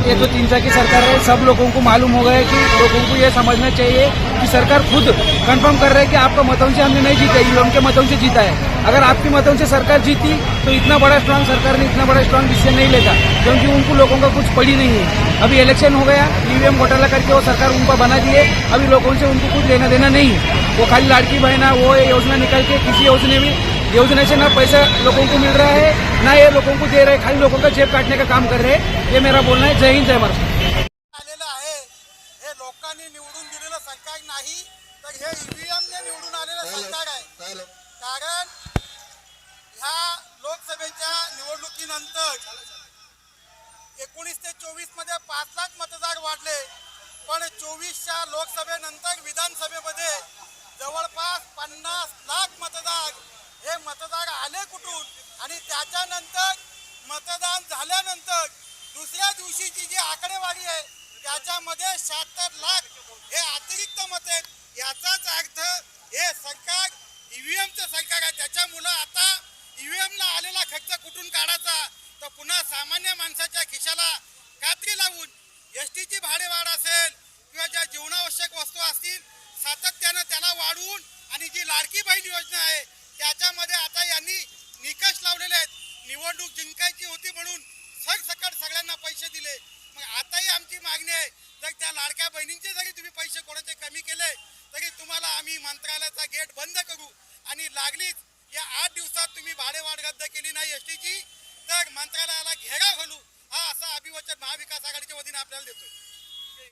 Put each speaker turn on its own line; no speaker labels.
ये तो तीन की सरकार है, सब लोगों को मालूम हो गया है कि लोगों को ये समझना चाहिए कि सरकार खुद कंफर्म कर रहे है कि आपका मतों से हमने नहीं जीता यूएम के मतों से जीता है। अगर आपके मतों से सरकार जीती तो इतना बड़ा स्ट्रांग सरकार ने इतना बड़ा स्ट्रांग डिसीज़न नहीं लेता, क्योंकि उनको लोगों का कुछ पड़ी नहीं है। अभी इलेक्शन हो गया ईवीएम घोटाला करके वो सरकार उनको बना दिए। अभी लोगों से उनको कुछ लेना देना नहीं। है वो खाली लाड़की बहना वो ये योजना निकाल के किसी योजना में योजना से ना पैसा लोगों को मिल रहा है ना ये लोगों को दे रहे हैं खाली लोगों का जेब काटने का काम कर रहे हैं। ये मेरा बोलना है जय हिंद जय महाराष्ट्र
आलेलं आहे. हे लोकांनी निवडून दिलेलं सरकार नाही तर हे ईव्हीएम ने निवडून आलेलं सरकार आहे. कारण ह्या लोकसभेच्या निवडणुकीनंतर चोवीसमध्ये पाच लाख मतदार वाढले. पण चोवीसच्या लोकसभेनंतर विधानसभेमध्ये जवळपास पन्नास लाख मतदार हे मतदार आले कुठून? आणि त्याच्यानंतर मतदान झाल्यानंतर दुसऱ्या दिवशीची जी आकडेवारी आहे त्याच्यामध्ये शहात्तर लाख हे अतिरिक्त मत आहेत. याचाच अर्थ हे सरकार ईव्हीएमचं सरकार आहे. त्याच्यामुळं आता ईव्हीएमला आलेला खर्च कुठून काढायचा? तर पुन्हा योजना आहे. त्याच्यामध्ये आता यांनी निकष लावलेले आहेत. निवडणूक जिंकायची होती म्हणून सरसकट सगळ्यांना पैसे दिले. मग आताही आमची मागणी आहे. जर त्या लाडक्या बहिणींचे जरी तुम्ही पैसे कोणाचे कमी केले तरी तुम्हाला आम्ही मंत्रालयाचा गेट बंद करू. आणि लागलीच या आठ दिवसात तुम्ही भाडेवाढ रद्द केली नाही एस टीची तर मंत्रालयाला घेराव घालू. हा असा अभिवचन महाविकास आघाडीच्या वतीने आपल्याला देतो